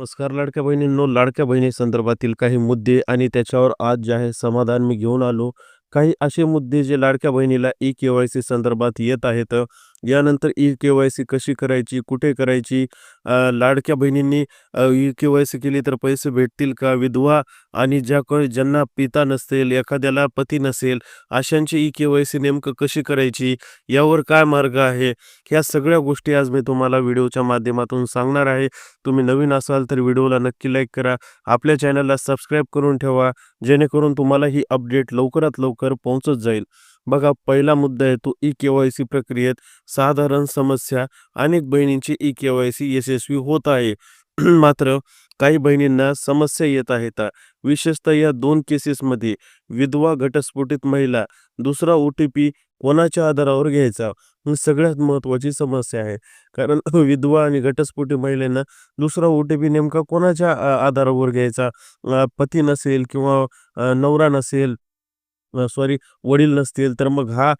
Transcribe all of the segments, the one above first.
नमस्कार लाडक्या बहिणींनो. लाडक्या बहिणी संदर्भातील काही मुद्दे आणि त्याच्यावर आज जे आहे समाधान मी घेऊन आलो. काही असे मुद्दे जे लाडक्या बहिणीला ई के वाय सी संदर्भात येत आहेत यानंतर ई के वाय सी कशी करायची कुठे करायची? लाडक्या बहिणींनी ई के वाय सी केली तर पैसे भेटतील का? विधवा आणि ज्या कोणी ज्यांना पिता नसेल एखाद्याला पती नसेल अशांची ई के वाय सी नेमकं कशी करायची? यावर काय मार्ग आहे? ह्या सगळ्या गोष्टी आज मी तुम्हाला व्हिडिओच्या माध्यमातून सांगणार आहे. तुम्ही नवीन असाल तर व्हिडिओला नक्की लाईक करा. आपल्या चॅनलला सबस्क्राईब करून ठेवा. जेणेकरून तुम्हाला ही अपडेट लवकरात लवकर पोहोचत जाईल. बघा पहिला मुद्दा आहे तो ई केवायसी प्रक्रियेत साधारण समस्या अनेक बहिणींची ई केवायसी यशस्वी होत आहे. मात्र काही बहिणींना समस्या येत आहेत. विशेषतः या दोन केसेसमध्ये विधवा घटस्फोटित महिला दुसरा ओ टी पी कोणाच्या आधारावर घ्यायचा? ही सगळ्यात महत्त्वाची समस्या आहे. कारण विधवा आणि घटस्फोटी महिलांना दुसरा ओ टी पी नेमका कोणाच्या आधारावर घ्यायचा? पती नसेल किंवा नवरा नसेल सॉरी वडील नसतील तर मग हा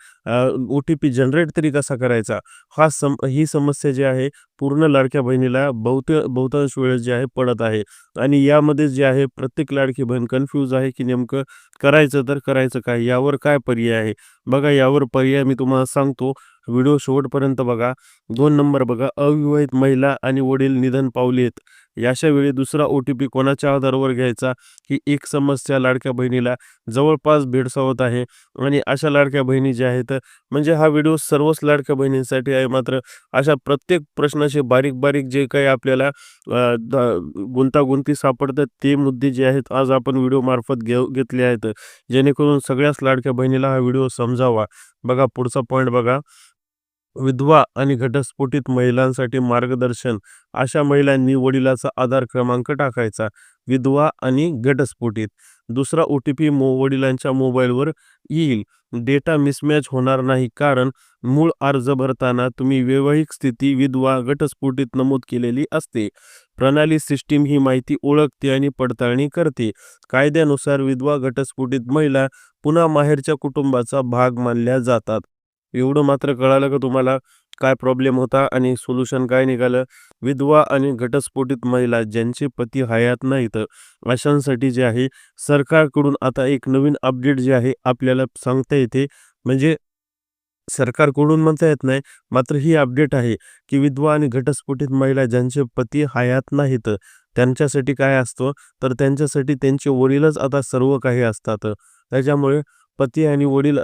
ओ टी पी जनरेट तरी कसा करायचा? हा सम ही समस्या जी आहे पूर्ण लाडक्या बहिणीला बहुत बहुतांश वेळेस जे आहे पडत आहे. आणि यामध्ये जे आहे प्रत्येक लाडकी बहीण कन्फ्यूज आहे की नेमकं करायचं तर करायचं काय? यावर काय पर्याय आहे? बघा यावर पर्याय मी तुम्हाला सांगतो. व्हिडिओ शेवटपर्यंत बघा. दोन नंबर बघा. अविवाहित महिला आणि वडील निधन पावलेत. याशा वेळी दुसरा ओ टी पी कोणाच्या आधारावर घ्यायचा? ही एक समस्या लाडक्या बहिणीला जवळपास भेडसावत आहे आणि अशा लाडक्या बहिणी ज्या आहेत म्हणजे हा व्हिडिओ सर्वच लाडक्या बहिणींसाठी आहे. मात्र अशा प्रत्येक प्रश्नाचे बारीक बारीक जे काही आपल्याला गुंतागुंती सापडतात ते मुद्दे जे आहेत आज आपण व्हिडिओ मार्फत घेऊ घेतले आहेत. जेणेकरून सगळ्याच लाडक्या बहिणीला हा व्हिडिओ समजावा. बघा पुढचा पॉईंट बघा. विधवा आणि घटस्फोटित महिलांसाठी मार्गदर्शन अशा महिलांनी वडिलाचा आधार क्रमांक टाकायचा विधवा आणि घटस्फोटित. दुसरा ओ टी पी मो वडिलांच्या मोबाईलवर येईल. डेटा मिसमॅच होणार नाही कारण मूळ अर्ज भरताना तुम्ही वैवाहिक स्थिती विधवा घटस्फोटित नमूद केलेली असते. प्रणाली सिस्टीम ही माहिती ओळखते आणि पडताळणी करते. कायद्यानुसार विधवा घटस्फोटित महिला पुन्हा माहेरच्या कुटुंबाचा भाग मानल्या जातात. एवढं मात्र कळालं का तुम्हाला काय प्रॉब्लेम होता आणि सोल्युशन काय निघालं? विधवा आणि घटस्फोटित महिला ज्यांचे पती हयात नाहीत अशांसाठी जे आहे सरकारकडून आता एक नवीन अपडेट जे आहे आपल्याला सांगता येते. म्हणजे सरकारकडून म्हणता येत नाही मात्र ही अपडेट आहे की विधवा आणि घटस्फोटित महिला ज्यांचे पती हयात नाहीत त्यांच्यासाठी काय असतं? तर त्यांच्यासाठी त्यांचे वडीलच आता सर्व काही असतात. त्याच्यामुळे पती आणि वडील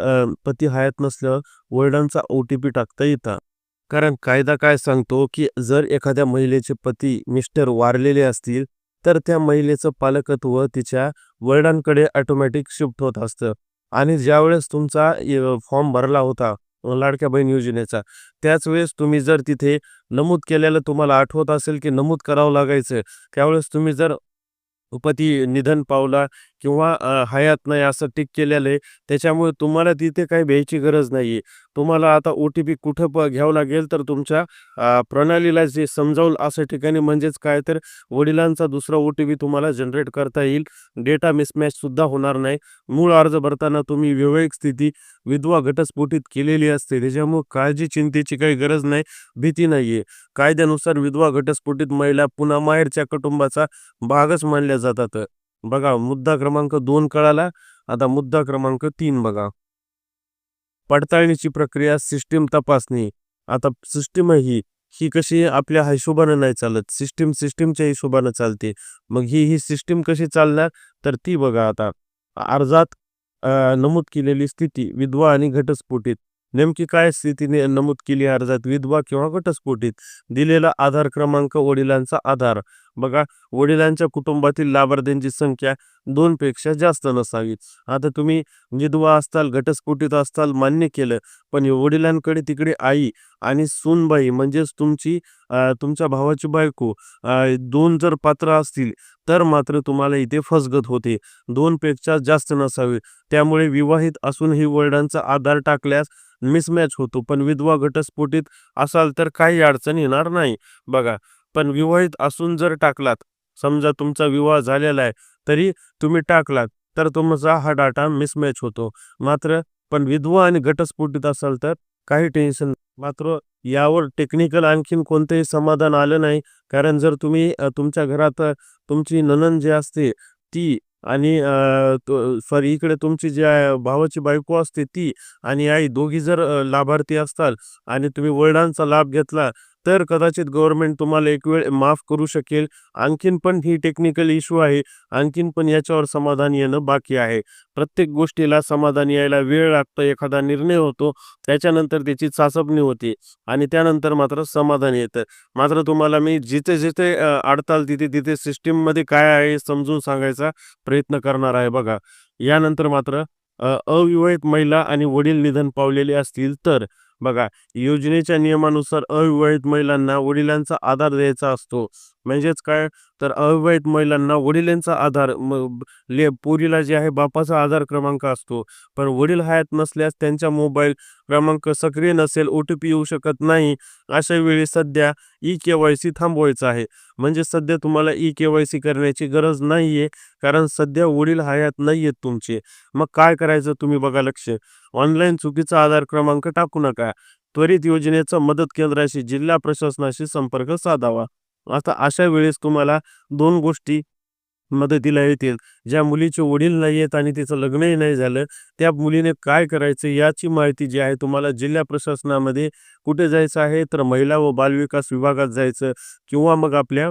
पती हयात नसल्यावर वडिलांचा ओ टी पी टाकता येतात कारण कायदा काय सांगतो की जर एखाद्या महिलेचे पती मिस्टर वारलेले असतील तर त्या महिलेचं पालकत्व तिच्या वडिलांकडे ऑटोमॅटिक शिफ्ट होत असतं. आणि ज्यावेळेस तुमचा फॉर्म भरला होता लाडक्या बहीण योजनेचा त्याच वेळेस तुम्ही जर तिथे नमूद केलेलं तुम्हाला आठवत असेल की नमूद करावं लागायचं त्यावेळेस तुम्ही जर पती निधन पावला किंवा अ, हयात नाही असं टिक केलेलं आहे. त्याच्यामुळे तुम्हाला तिथे काही भ्यायची गरज नाही तुम्हाला आता ओ टी पी कुठं प घ्यावं लागेल तर तुमच्या अ, प्रणालीला जे समजावलं असं ठिकाणी म्हणजेच काय तर वडिलांचा दुसरा ओ टी पी तुम्हाला जनरेट करता येईल. डेटा मिसमॅचसुद्धा होणार नाही. मूळ अर्ज भरताना तुम्ही वैवाहिक स्थिती विधवा घटस्फोटित केलेली असते. त्याच्यामुळे काळजी चिंतेची काही गरज नाही भीती नाही आहे. कायद्यानुसार विधवा घटस्फोटित महिला पुन्हा माहेरच्या कुटुंबाचा भागच मानल्या जातात. बघा मुद्दा क्रमांक दोन कळाला. आता मुद्दा क्रमांक तीन बघा. पडताळणीची प्रक्रिया सिस्टीम तपासणी. आता सिस्टीम ही ही कशी आपल्या हिशोबानं नाही चालत. सिस्टीम सिस्टीमच्या हिशोबानं चालते. मग ही ही सिस्टीम कशी चालणार? तर ती बघा आता. अर्जात नमूद केलेली स्थिती विधवा आणि घटस्फोटीत. नेमकी काय स्थितीने नमूद केली अर्जात विधवा किंवा घटस्फोटीत? दिलेला आधार क्रमांक वडिलांचा आधार. बघा वडिलांच्या कुटुंबातील लाभार्थ्यांची संख्या दोन पेक्षा जास्त नसावी. आता तुम्ही विधवा असताल घटस्फोटीत असताल मान्य केलं पण वडिलांकडे तिकडे आई आणि सूनबाई म्हणजेच तुमची तुमच्या भावाची बायको दोन जर पात्र असतील तर मात्र तुम्हाला इथे फसगत होते. दोन पेक्षा जास्त नसावे. त्यामुळे विवाहित असूनही वडिलांचा आधार टाकल्यास मिसमॅच होतो. पण विधवा घटस्फोटीत असाल तर काही अडचण येणार नाही. बघा पण विवाहित असून जर टाकलात समजा तुमचा विवाह झालेला आहे तरी तुम्ही टाकलात तर तुमचा हा डाटा मिसमॅच होतो. मात्र पण विधवा आणि घटस्फोटीत असाल तर काही टेन्शन मात्र यावर टेक्निकल आणखीन कोणतंही समाधान आलं नाही. कारण जर तुम्ही तुमच्या घरात तुमची ननन जी असते ती आणि सॉरी इकडे तुमची जी भावाची बायको असते ती आणि आई दोघी जर लाभार्थी असताल आणि तुम्ही वडिलांचा लाभ घेतला तर कदाचित गव्हर्नमेंट तुम्हाला एक वेळ माफ करू शकेल. आणखीन पण ही टेक्निकल इश्यू आहे. आणखीन पण याच्यावर समाधान येणं बाकी आहे. प्रत्येक गोष्टीला समाधान यायला वेळ लागतो. एखादा निर्णय होतो त्याच्यानंतर त्याची चाचपणी होते आणि त्यानंतर मात्र समाधान येतं. मात्र तुम्हाला मी जिथे जिथे अडताल तिथे तिथे सिस्टीममध्ये काय आहे समजून सांगायचा प्रयत्न करणार आहे बघा. यानंतर मात्र अविवाहित महिला आणि वडील निधन पावलेले असतील तर बघा योजनेच्या नियमानुसार अविवाहित महिलांना वडिलांचा आधार द्यायचा असतो. म्हणजेच काय? तर अविवाहित महिलांना वडिलांचा आधार ले पोरीला जे आहे बापाचा आधार क्रमांक असतो. पण वडील हयात नसल्यास त्यांच्या मोबाईल क्रमांक सक्रिय नसेल ओ टी पी येऊ शकत नाही. अशा वेळी सध्या ई के वाय सी थांबवायचं आहे. म्हणजे सध्या तुम्हाला ई के वाय सी करण्याची गरज नाहीये कारण सध्या वडील हयात नाहीयेत तुमचे. मग काय करायचं तुम्ही बघा लक्ष. ऑनलाईन चुकीचा आधार क्रमांक टाकू नका. त्वरित योजनेचा मदत केंद्राशी जिल्हा प्रशासनाशी संपर्क साधावा. आता अशा वेळेस तुम्हाला दोन गोष्टी मदतीला येतील. ज्या मुलीचे वडील नाही आहेत आणि तिचं लग्नही नाही झालं त्या मुलीने काय करायचं याची माहिती जी आहे तुम्हाला जिल्हा प्रशासनामध्ये कुठे जायचं आहे? तर महिला व बालविकास विभागात जायचं किंवा मग आपल्या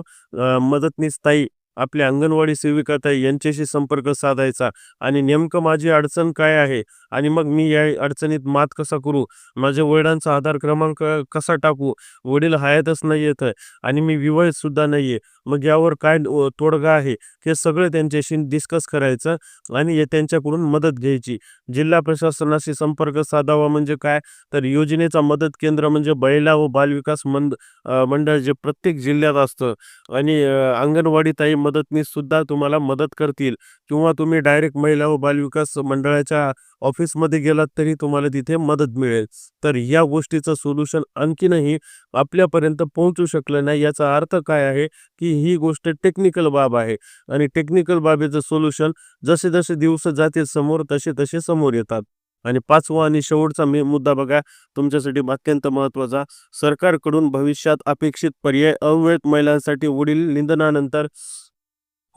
मदतनीस ताई आपल्या अंगणवाडी सेविकाताई यांच्याशी संपर्क साधायचा आणि नेमकं माझी अडचण काय आहे आणि मग मी या अडचणीत मात कसा करू? माझ्या वडिलांचा आधार क्रमांक कसा टाकू? वडील हयातच नाही येत आणि मी विवाहित सुद्धा नाहीये. मग यावर काय तोडगा आहे हे सगळं त्यांच्याशी डिस्कस करायचं आणि त्यांच्याकडून मदत घ्यायची. जिल्हा प्रशासनाशी संपर्क साधावा म्हणजे काय? तर योजनेचा मदत केंद्र म्हणजे महिला व बालविकास मंद मंडळ जे प्रत्येक जिल्ह्यात असतं. आणि अंगणवाडी ताई मदतनीस सुद्धा तुम्हाला मदत करतील. किंवा तुम्ही डायरेक्ट महिला व बालविकास मंडळाच्या ऑफिसमध्ये गेलात तरी तुम्हाला तिथे मदत मिळेल. तर या गोष्टीचं सोल्युशन आणखीनही आपल्यापर्यंत पोहोचू शकलं नाही. याचा अर्थ काय आहे की ही गोष्ट टेक्निकल बाब आहे. आणि टेक्निकल बाबीचं सोल्युशन जसे जसे दिवस जातील समोर तसे तसे समोर येतात. आणि पाचवा आणि शेवटचा मे मुद्दा बघा तुमच्यासाठी अत्यंत महत्त्वाचा सरकारकडून भविष्यात अपेक्षित पर्याय अवैध महिलांसाठी वडील निधनानंतर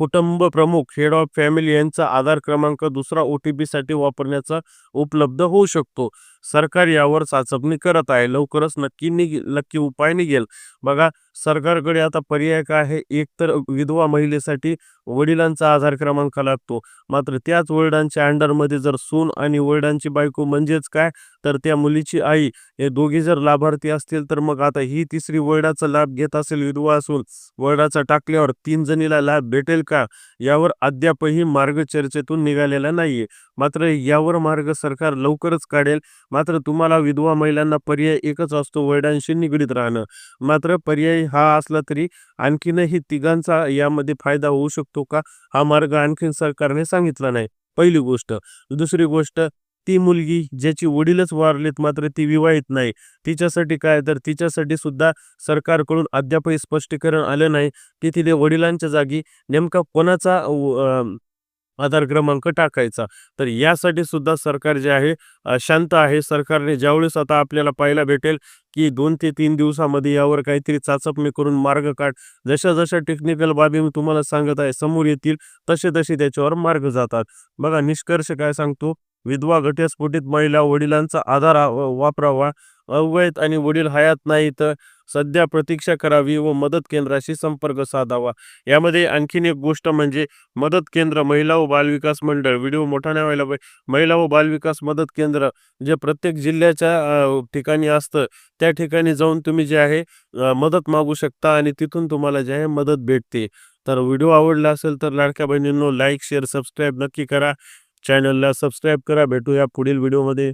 कुटुंब प्रमुख हेड ऑफ फॅमिली यांचा आधार क्रमांक दुसरा ओ टी वापरण्याचा उपलब्ध होऊ शकतो. सरकार यावर चाचपणी करत आहे. लवकरच नक्की निघेल नक्की उपाय निघेल. बघा सरकारकडे आता पर्याय काय आहे? एक तर विधवा महिलेसाठी वडिलांचा आधार क्रमांक लागतो. मात्र त्याच वडिलांच्या अंडरमध्ये जर सून आणि वडिलांची बायको म्हणजेच काय? तर त्या मुलीची आई. हे दोघी जर लाभार्थी असतील तर मग आता ही तिसरी वडिलाचा लाभ घेत असेल विधवा असून वडिलाचा टाकल्यावर तीन जणीला लाभ भेटेल का? यावर अद्यापही मार्ग चर्चेतून निघालेला नाहीये. मात्र यावर मार्ग सरकार लवकरच काढेल. मात्र तुम्हाला विधवा महिलांना पर्याय एकच असतो वडिलांशी निगडीत राहणं. मात्र पर्याय हा असला तरी आणखीनही तिघांचा यामध्ये फायदा होऊ शकतो का? हा मार्ग आणखीन सरकारने सांगितला नाही. पहिली गोष्ट. दुसरी गोष्ट ती मुलगी ज्याची वडीलच वारलेत मात्र ती विवाहित नाही. तिच्यासाठी काय? तर तिच्यासाठी सुद्धा सरकारकडून अद्यापही स्पष्टीकरण आलं नाही की तिथे वडिलांच्या जागी नेमका कोणाचा अं, आधार क्रमांक टाकायचा. तर यासाठी सुद्धा सरकार जे आहे शांत आहे. सरकारने ज्यावेळेस आता आपल्याला पाहायला भेटेल की दोन ते तीन दिवसामध्ये यावर काहीतरी चाचपणी करून मार्ग काढ जशा जशा टेक्निकल बाबी मी तुम्हाला सांगत आहे समोर येतील तसे तसे त्याच्यावर मार्ग जातात. बघा निष्कर्ष काय सांगतो? विधवा घटस्फोटित महिला वडिलांचा आधार वापरावा अवैध आणि वडील हयात नाही तर सध्या प्रतीक्षा करावी व मदत केंद्राशी संपर्क साधावा. यामध्ये आणखीन एक गोष्ट म्हणजे मदत केंद्र महिला व बालविकास मंडळ. व्हिडिओ मोठा नाही व्हायला पाहिजे. महिला व बालविकास मदत केंद्र जे प्रत्येक जिल्ह्याच्या ठिकाणी असतं त्या ठिकाणी जाऊन तुम्ही जे आहे मदत मागू शकता आणि तिथून तुम्हाला जे आहे मदत भेटते. तर व्हिडिओ आवडला असेल तर लाडक्या बहिणींनो लाईक शेअर सबस्क्राईब नक्की करा. चॅनलला सबस्क्राईब करा. भेटूया पुढील व्हिडिओमध्ये.